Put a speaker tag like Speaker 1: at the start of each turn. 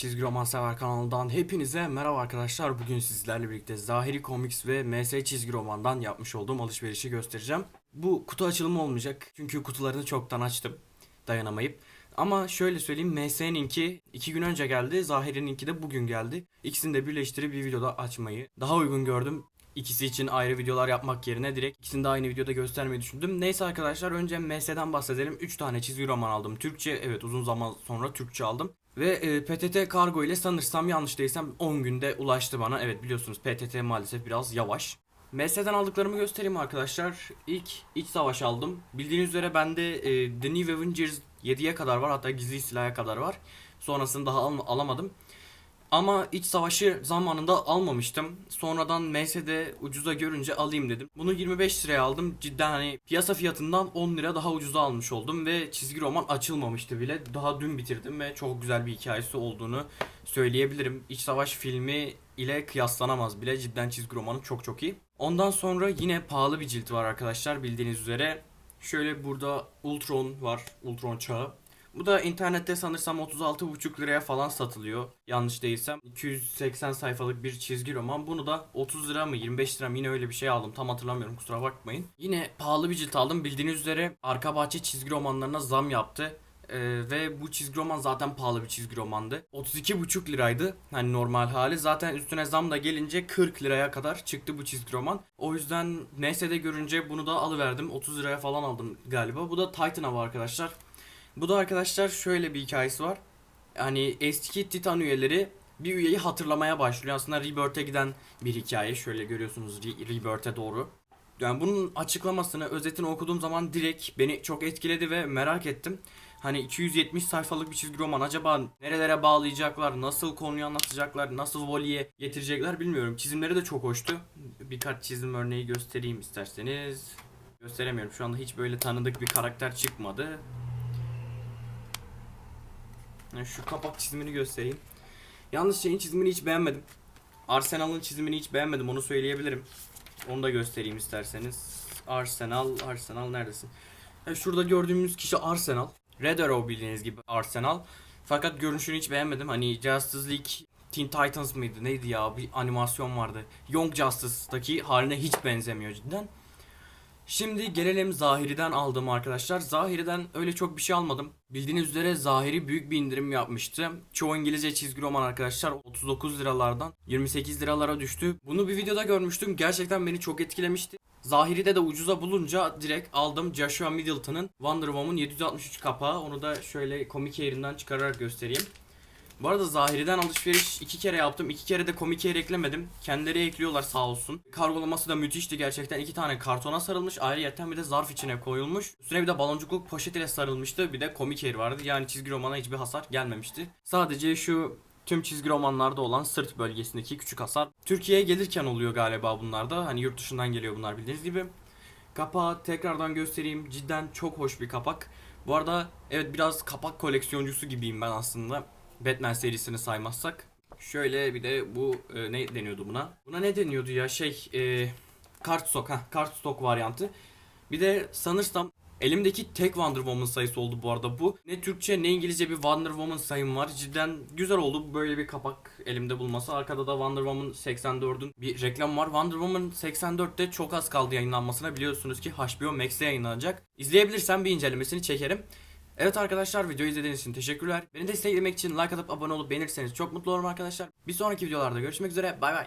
Speaker 1: Çizgi Roman Sever kanalından hepinize merhaba arkadaşlar. Bugün sizlerle birlikte Zahiri Comics ve MS Çizgi Roman'dan yapmış olduğum alışverişi göstereceğim. Bu kutu açılımı olmayacak çünkü kutularını çoktan açtım dayanamayıp. Ama şöyle söyleyeyim MS'ninki 2 gün önce geldi, Zahiri'ninki de bugün geldi. İkisini de birleştirip bir videoda açmayı daha uygun gördüm. İkisi için ayrı videolar yapmak yerine direkt ikisini de aynı videoda göstermeyi düşündüm. Neyse arkadaşlar önce MS'den bahsedelim. 3 tane çizgi roman aldım. Türkçe evet uzun zaman sonra Türkçe aldım. Ve e, PTT kargo ile sanırsam yanlış değilsem 10 günde ulaştı bana. Evet biliyorsunuz PTT maalesef biraz yavaş. MS'den aldıklarımı göstereyim arkadaşlar. İlk iç savaş aldım. Bildiğiniz üzere bende e, The New Avengers 7'ye kadar var hatta gizli silaha kadar var. Sonrasını daha al- alamadım. Ama iç savaşı zamanında almamıştım. Sonradan MS'de ucuza görünce alayım dedim. Bunu 25 liraya aldım. Cidden hani piyasa fiyatından 10 lira daha ucuza almış oldum ve çizgi roman açılmamıştı bile. Daha dün bitirdim ve çok güzel bir hikayesi olduğunu söyleyebilirim. İç savaş filmi ile kıyaslanamaz bile. Cidden çizgi romanı çok çok iyi. Ondan sonra yine pahalı bir cilt var arkadaşlar bildiğiniz üzere. Şöyle burada Ultron var. Ultron çağı. Bu da internette sanırsam 36,5 liraya falan satılıyor. Yanlış değilsem. 280 sayfalık bir çizgi roman. Bunu da 30 lira mı 25 lira mı yine öyle bir şey aldım. Tam hatırlamıyorum kusura bakmayın. Yine pahalı bir cilt aldım. Bildiğiniz üzere arka bahçe çizgi romanlarına zam yaptı. Ee, ve bu çizgi roman zaten pahalı bir çizgi romandı. 32,5 liraydı. Hani normal hali. Zaten üstüne zam da gelince 40 liraya kadar çıktı bu çizgi roman. O yüzden MS'de görünce bunu da alıverdim. 30 liraya falan aldım galiba. Bu da Titan Hava arkadaşlar. Bu da arkadaşlar şöyle bir hikayesi var. Hani eski Titan üyeleri bir üyeyi hatırlamaya başlıyor. Aslında Rebirth'e giden bir hikaye. Şöyle görüyorsunuz Re- Rebirth'e doğru. Yani bunun açıklamasını, özetini okuduğum zaman direkt beni çok etkiledi ve merak ettim. Hani 270 sayfalık bir çizgi roman acaba nerelere bağlayacaklar, nasıl konuyu anlatacaklar, nasıl Wally'e getirecekler bilmiyorum. Çizimleri de çok hoştu. Birkaç çizim örneği göstereyim isterseniz. Gösteremiyorum. Şu anda hiç böyle tanıdık bir karakter çıkmadı. Yani şu kapak çizimini göstereyim. Yalnız şeyin çizimini hiç beğenmedim. Arsenal'ın çizimini hiç beğenmedim onu söyleyebilirim. Onu da göstereyim isterseniz. Arsenal, Arsenal neredesin? Ya şurada gördüğümüz kişi Arsenal. Red Arrow bildiğiniz gibi Arsenal. Fakat görünüşünü hiç beğenmedim. Hani Justice League Teen Titans mıydı neydi ya bir animasyon vardı. Young Justice'daki haline hiç benzemiyor cidden. Şimdi gelelim Zahiri'den aldığım arkadaşlar. Zahiri'den öyle çok bir şey almadım. Bildiğiniz üzere Zahiri büyük bir indirim yapmıştı. Çoğu İngilizce çizgi roman arkadaşlar 39 liralardan 28 liralara düştü. Bunu bir videoda görmüştüm. Gerçekten beni çok etkilemişti. Zahiri'de de ucuza bulunca direkt aldım Joshua Middleton'ın Wonder Woman 763 kapağı. Onu da şöyle komik yerinden çıkararak göstereyim. Bu arada Zahiri'den alışveriş iki kere yaptım. iki kere de komik yer eklemedim. Kendileri ekliyorlar sağ olsun. Kargolaması da müthişti gerçekten. iki tane kartona sarılmış. Ayrıyeten bir de zarf içine koyulmuş. Üstüne bir de baloncukluk poşet ile sarılmıştı. Bir de komik vardı. Yani çizgi romana hiçbir hasar gelmemişti. Sadece şu tüm çizgi romanlarda olan sırt bölgesindeki küçük hasar. Türkiye'ye gelirken oluyor galiba bunlarda. Hani yurt dışından geliyor bunlar bildiğiniz gibi. Kapağı tekrardan göstereyim. Cidden çok hoş bir kapak. Bu arada evet biraz kapak koleksiyoncusu gibiyim ben aslında. Batman serisini saymazsak. Şöyle bir de bu e, ne deniyordu buna? Buna ne deniyordu ya şey e, kart stok ha kart stok varyantı. Bir de sanırsam elimdeki tek Wonder Woman sayısı oldu bu arada bu. Ne Türkçe ne İngilizce bir Wonder Woman sayım var. Cidden güzel oldu böyle bir kapak elimde bulması. Arkada da Wonder Woman 84'ün bir reklam var. Wonder Woman 84'te çok az kaldı yayınlanmasına. Biliyorsunuz ki HBO Max'te yayınlanacak. İzleyebilirsem bir incelemesini çekerim. Evet arkadaşlar videoyu izlediğiniz için teşekkürler. Beni desteklemek için like atıp abone olup beğenirseniz çok mutlu olurum arkadaşlar. Bir sonraki videolarda görüşmek üzere. Bay bay.